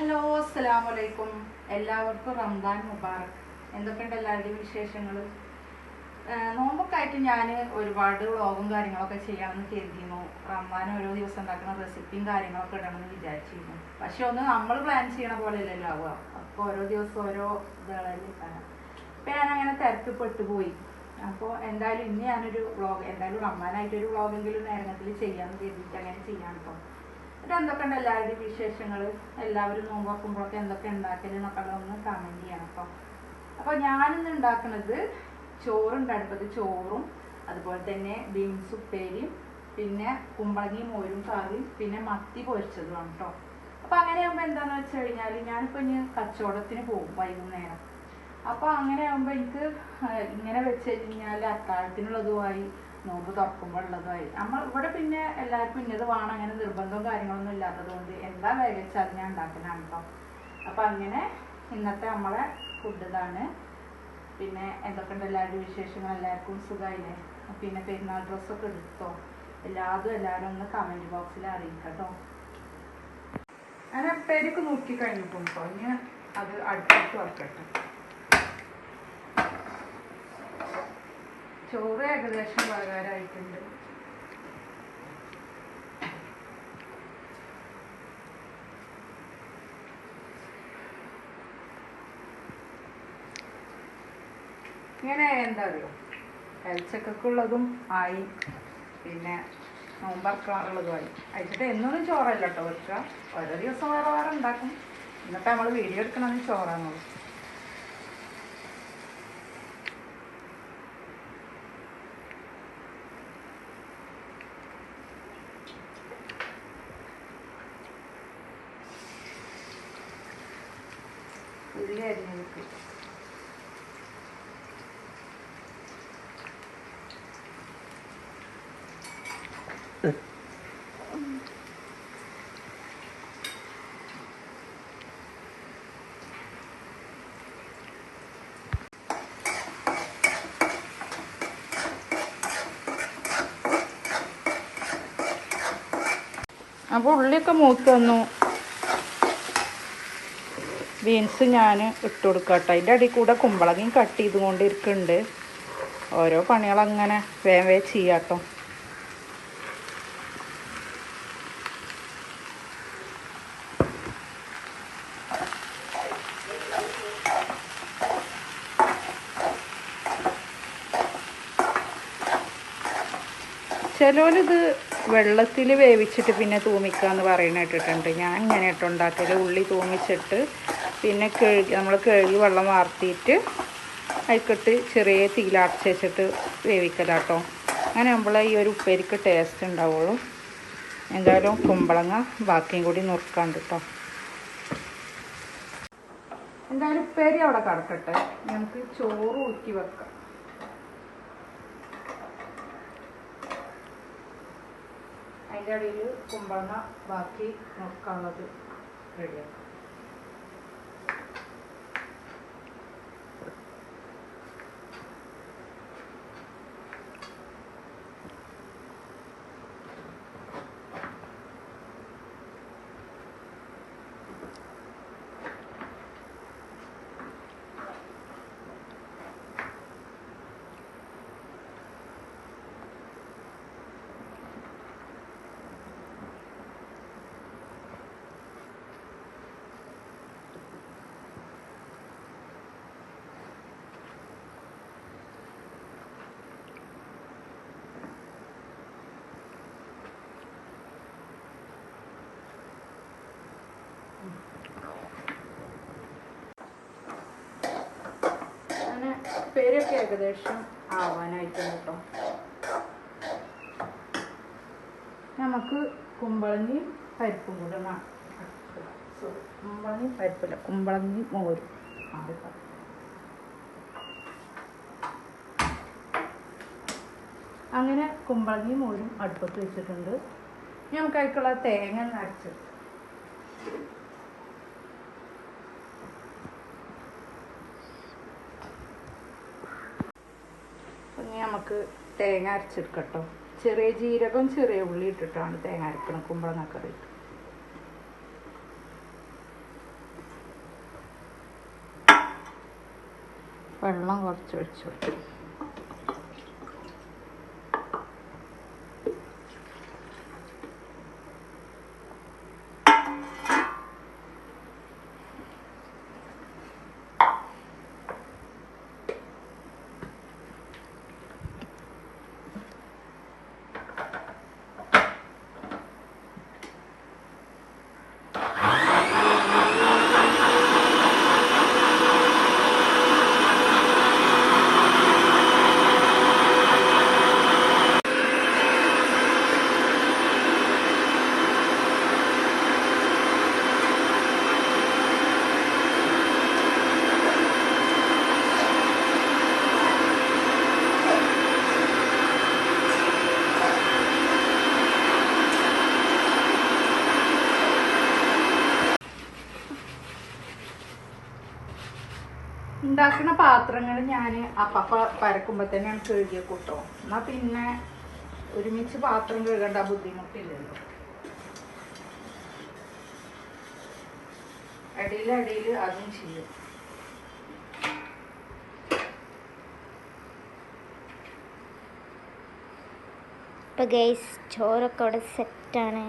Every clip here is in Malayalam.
ഹലോ അസ്സലാമു അലൈക്കും എല്ലാവർക്കും റംദാൻ മുബാറക്. എന്തൊക്കെയുണ്ട് എല്ലാവരുടെയും വിശേഷങ്ങൾ നോമ്പൊക്കെ ആയിട്ട് ഞാൻ ഒരുപാട് വ്ളോഗും കാര്യങ്ങളൊക്കെ ചെയ്യാമെന്ന് കരുതിയിരുന്നു. റംദാൻ ഓരോ ദിവസം ഉണ്ടാക്കുന്ന റെസിപ്പിയും കാര്യങ്ങളൊക്കെ ഇടണമെന്ന് വിചാരിച്ചിരുന്നു. പക്ഷെ ഒന്ന് നമ്മൾ പ്ലാൻ ചെയ്യണ പോലെ അല്ലല്ലോ ആവുക. അപ്പോൾ ഓരോ ദിവസം ഓരോ ഇതുകളല്ലേ അപ്പം ഞാൻ അങ്ങനെ തിരക്കപ്പെട്ടു പോയി. അപ്പോൾ എന്തായാലും ഇന്ന് ഞാനൊരു വ്ളോഗ് എന്തായാലും റംദാനായിട്ടൊരു വ്ളോഗെങ്കിലും നേരത്തിൽ ചെയ്യാമെന്ന് കരുതിയിട്ട് അങ്ങനെ ചെയ്യാൻ കേട്ടോ. എന്നിട്ട് എന്തൊക്കെയുണ്ട് എല്ലാവരുടെയും വിശേഷങ്ങൾ എല്ലാവരും നോമ്പുറക്കുമ്പോഴൊക്കെ എന്തൊക്കെ ഉണ്ടാക്കൽ എന്നൊക്കെ ഒന്ന് കമന്റ് ചെയ്യണം അപ്പോൾ അപ്പോൾ ഞാനിന്ന് ഉണ്ടാക്കുന്നത് ചോറുണ്ട് അടുപ്പത്ത് ചോറും അതുപോലെ തന്നെ ബീൻസ് ഉപ്പേരിയും പിന്നെ കുമ്പളങ്ങി മോരും കറിയും പിന്നെ മത്തി പൊരിച്ചതുമാണ് കേട്ടോ അങ്ങനെ ആകുമ്പോൾ എന്താണെന്ന് വെച്ച് കഴിഞ്ഞാൽ ഞാനിപ്പോൾ ഇനി കച്ചവടത്തിന് പോകും വൈകുന്നേരം. അപ്പോൾ അങ്ങനെ ആകുമ്പോൾ എനിക്ക് ഇങ്ങനെ വെച്ച് കഴിഞ്ഞാൽ അത്താഴത്തിനുള്ളതുമായി നോമ്പ് തുറക്കുമ്പോഴുള്ളതുമായി നമ്മൾ ഇവിടെ പിന്നെ എല്ലാവർക്കും ഇന്നത് വേണം അങ്ങനെ നിർബന്ധവും കാര്യങ്ങളൊന്നും ഇല്ലാത്തത് കൊണ്ട് എന്താ വേഗം അത് ഞാൻ ഉണ്ടാക്കുന്നതാണ് കേട്ടോ അപ്പം അങ്ങനെ ഇന്നത്തെ നമ്മളെ ഫുഡ് ഇതാണ്. പിന്നെ എന്തൊക്കെയുണ്ട് എല്ലാവരുടെയും വിശേഷങ്ങൾ? എല്ലാവർക്കും സുഖമായില്ലേ പിന്നെ പെരുന്നാൾ ഡ്രസ്സൊക്കെ എടുത്തോ? എല്ലാതും എല്ലാവരും ഒന്ന് കമന്റ് ബോക്സിൽ അറിയിക്കട്ടോ ഞാൻ പേരൊക്കെ നോക്കി കഴിഞ്ഞിട്ടുണ്ട്? ട്ടോ ഇനി അത് അടുപ്പിട്ട് വെക്കട്ടെ. ചോറ് ഏകദേശം പാകാരായിട്ടുണ്ട് ഇങ്ങനെ എന്താ അറിയോ? ഉള്ളതും ആയി. പിന്നെ നോമ്പറക്കാനുള്ളതുമായി അയച്ചിട്ട് എന്നൊന്നും ചോറല്ല കേട്ടോ വെക്കുക. ഓരോ ദിവസം വേറെ വേറെ ഉണ്ടാക്കും. എന്നിട്ട് നമ്മൾ വീഡിയോ എടുക്കണമെന്ന് ചോറാന്നുള്ളൂ ഉള്ളി അരിഞ്ഞെടുക്കും അപ്പോൾ ഉള്ളിയൊക്കെ മൂത്ത് വന്നു. ബീൻസ് ഞാൻ ഇട്ട് കൊടുക്കട്ടെ. അതിന്റെ അടിയിൽ കൂടെ കുമ്പളങ്ങയും കട്ട് ചെയ്തുകൊണ്ടിരിക്കുന്നുണ്ട്. ഓരോ പണികളങ്ങനെ വേഗം വേഗം ചെയ്യാട്ടോ. ചിലരിത് വെള്ളത്തിൽ വേവിച്ചിട്ട് പിന്നെ തൂമിക്കാന്ന് പറയുന്ന കേട്ടിട്ടുണ്ട്. ഞാൻ ഇങ്ങനെ ഇട്ടുണ്ടാക്കിയത് ഉള്ളി തൂമിച്ചിട്ട് പിന്നെ കഴുകി നമ്മൾ കഴുകി വെള്ളം വാർത്തിയിട്ട് അതിക്കിട്ട് ചെറിയ തീയിലടച്ച് വെച്ചിട്ട് വേവിക്കലാട്ടോ. അങ്ങനെ നമ്മൾ ഈ ഒരു ഉപ്പേരിക്ക് ടേസ്റ്റ് ഉണ്ടാവുള്ളൂ. എന്തായാലും കുമ്പളങ്ങ ബാക്കിയും കൂടി നുറുക്കാണ്ട് കേട്ടോ എന്തായാലും ഉപ്പേരി അവിടെ കിടക്കട്ടെ. നമുക്ക് ചോറ് ഊറ്റി വെക്കാം. അതിന്റെ ഇടയിൽ കുമ്പളങ്ങ ബാക്കി നുറുക്കാനുള്ളത് റെഡിയാക്കാം അങ്ങനെ പേരൊക്കെ ഏകദേശം ആവാനായിട്ടുണ്ട് കേട്ടോ നമുക്ക് കുമ്പളങ്ങി പരിപ്പും കൂടെ കുമ്പളങ്ങി പരിപ്പില്ല കുമ്പളങ്ങി മോരും. അങ്ങനെ കുമ്പളങ്ങി മോരും അടുപ്പത്ത് വെച്ചിട്ടുണ്ട്. നമുക്ക് അതിക്കുള്ള തേങ്ങ അരച്ച് നമുക്ക് തേങ്ങ അരച്ചെടുക്കട്ടോ. ചെറിയ ജീരകം ചെറിയ ഉള്ളി ഇട്ടിട്ടാണ് തേങ്ങ അരക്കണം കുമ്പളങ്ങ കറി വെള്ളം കുറച്ച് ഒഴിച്ചു കൊടുക്കും ഉണ്ടാക്കുന്ന പാത്രങ്ങൾ ഞാൻ അപ്പപ്പ പരക്കുമ്പോൾ തന്നെയാണ് കഴുകിയ കൂട്ടോ എന്നാൽ പിന്നെ ഒരുമിച്ച് പാത്രം കഴുകേണ്ട ബുദ്ധിമുട്ടില്ലല്ലോ. അടിയിലടിയിൽ അതും ചെയ്യും. ഇപ്പൊ ഗൈസ് ചോറൊക്കെ അവിടെ സെറ്റാണ്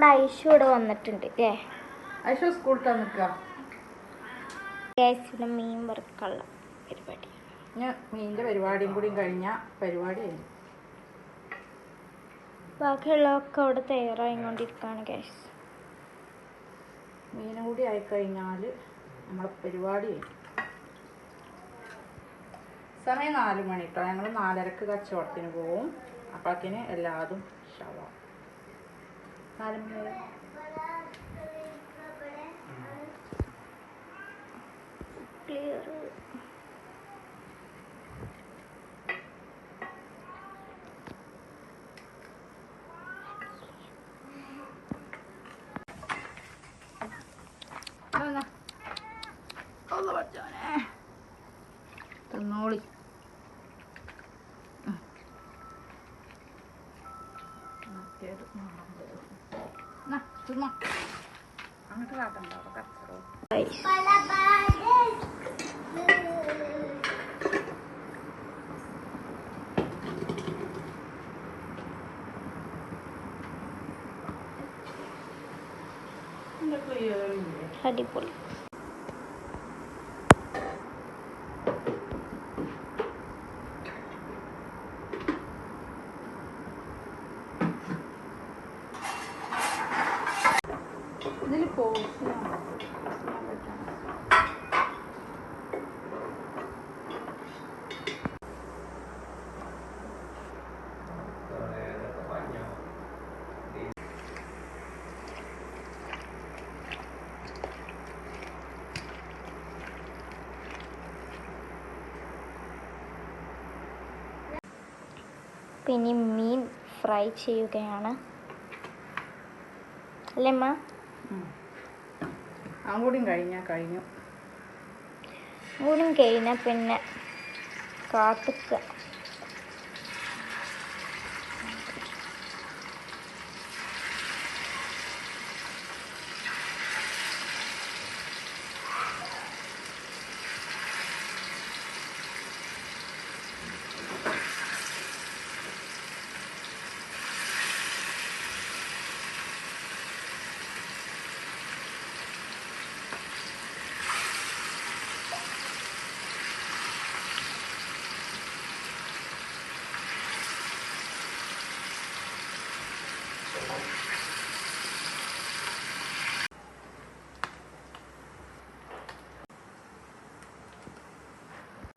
നമ്മുടെ ഐഷു ഇവിടെ വന്നിട്ടുണ്ട് അല്ലേ ഐഷു സ്കൂളിൽ നിൽക്കുക ഇവിടെ മീൻ വറുക്കുള്ള പരിപാടി. ഞാൻ മീനിന്റെ പരിപാടിയും കൂടി കഴിഞ്ഞ പരിപാടി ബാക്കിയുള്ളതൊക്കെ അവിടെ തയ്യാറായിക്കൊണ്ടിരിക്കുകയാണ് ഗ്യാസ് മീനും കൂടി ആയിക്കഴിഞ്ഞാൽ നമ്മളെ പരിപാടി സമയം നാല് മണി കേട്ടോ ഞങ്ങൾ നാലരക്ക് കച്ചവടത്തിന് പോവും. അപ്പോഴത്തേന് എല്ലാതും ഷവാ വരെ ക്ലിയർ? ഒന്ന് പഠിച്ചോനെ. തിന്നോളി അങ്ങോട്ട് കാട്ടണ്ട അവിടെ കച്ചറോ ഗൈസ് അടിപൊളി ഇതിൽ പോസ്റ്റ് പിന്നെ മീൻ ഫ്രൈ ചെയ്യുകയാണ്. അല്ലേ അമ്മ? കൂടിയും കഴിഞ്ഞാൽ കഴിഞ്ഞു. അങ്ങോട്ടും കഴിഞ്ഞാൽ പിന്നെ കാത്തുക്ക.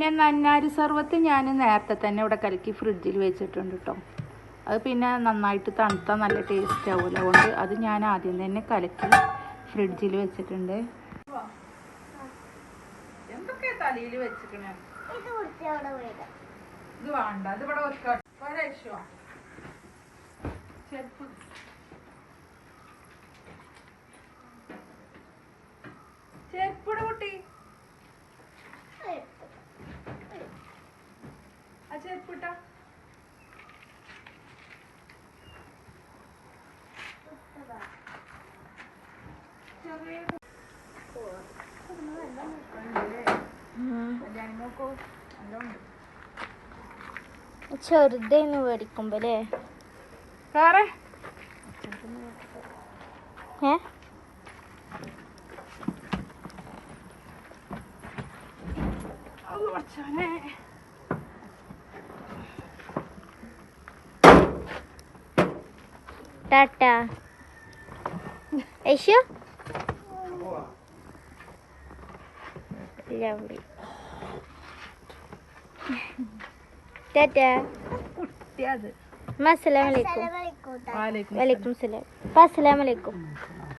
പിന്നെ നന്നാരി സർവത്ത് ഞാൻ നേരത്തെ തന്നെ ഇവിടെ കലക്കി ഫ്രിഡ്ജിൽ വെച്ചിട്ടുണ്ട് കേട്ടോ അത് പിന്നെ നന്നായിട്ട് തണുത്താൽ നല്ല ടേസ്റ്റ് ആവുമല്ലോ അതുകൊണ്ട് അത് ഞാൻ ആദ്യം തന്നെ കലക്കി ഫ്രിഡ്ജിൽ വെച്ചിട്ടുണ്ട്. എന്തൊക്കെയാ തലയിൽ വെച്ചിട്ടുണ്ട് ഇത് വേണ്ട ഇത് ഇവിടെ വെക്കാം. ഒരേശോ ചെരുപ്പ്. നോക്കൂ. ചെറുതേന്ന് മേടിക്കുമ്പോ അല്ലേ വേറെ ഏ? അത് ടാറ്റ. യശു ലവ്ലി. ടാറ്റ അസ്സലാമലൈക്കും വാലേക്കും വലൈക്കും സലാം അപ്പം അസ്സലാമലൈക്കും